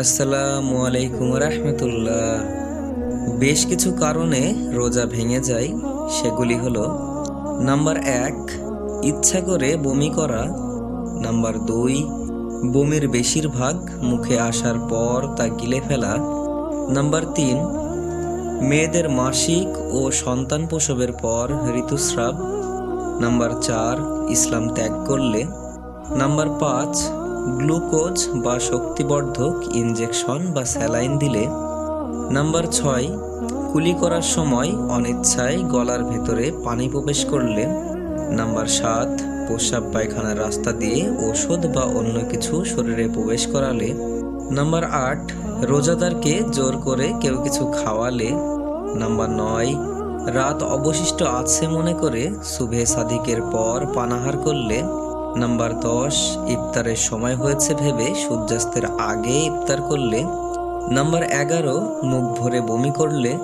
আসসালামু আলাইকুম রহমতুল্লাহ। বেশ কিছু কারণে রোজা ভেঙে যায়, সেগুলি হলো, নাম্বার এক, ইচ্ছা করে বমি করা। নাম্বার দুই, বমির বেশিরভাগ মুখে আসার পর তা গিলে ফেলা। নাম্বার তিন, মেয়েদের মাসিক ও সন্তান প্রসবের পর ঋতুস্রাব। নাম্বার চার, ইসলাম ত্যাগ করলে। নাম্বার পাঁচ গ্লুকোজ বা শক্তিবর্ধক ইনজেকশন বা স্যালাইন দিলে। নাম্বার ছয়, কুলি করার সময় অনিচ্ছায় গলার ভেতরে পানি প্রবেশ করলে। নাম্বার সাত, প্রস্রাব পায়খানার রাস্তা দিয়ে ওষুধ বা অন্য কিছু শরীরে প্রবেশ করালে। নাম্বার আট, রোজাদারকে জোর করে কেউ কিছু খাওয়ালে। নাম্বার নয়, রাত অবশিষ্ট আছে মনে করে শুভে সাদিকের পর পানাহার করলে। নাম্বার দশ, ইফতারের সময় হয়েছে ভেবে সূর্যাস্তের আগে ইফতার করলে। নাম্বার এগারো, মুখ ভরে বমি করলে।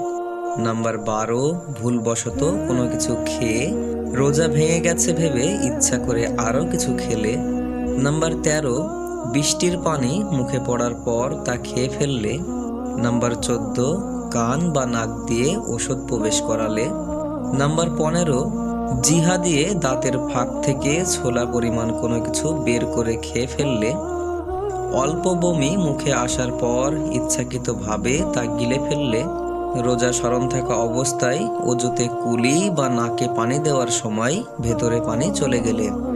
নাম্বার বারো, ভুলবশত কোনো কিছু খেয়ে রোজা ভেঙে গেছে ভেবে ইচ্ছা করে আরও কিছু খেলে। নাম্বার তেরো, বৃষ্টির পানি মুখে পড়ার পর তা খেয়ে ফেললে। নাম্বার চোদ্দ, কান বা নাক দিয়ে ওষুধ প্রবেশ করালে। নাম্বার পনেরো জিহা দিয়ে দাঁতের ফাঁক থেকে ছোলা পরিমাণ কোনো কিছু বের করে খেয়ে ফেললে অল্প বমি মুখে আসার পর ইচ্ছাকৃতভাবে তা গিলে ফেললে রোজা স্মরণ থাকা অবস্থায় অজুতে কুলি বা নাকে পানি দেওয়ার সময় ভেতরে পানি চলে গেলে।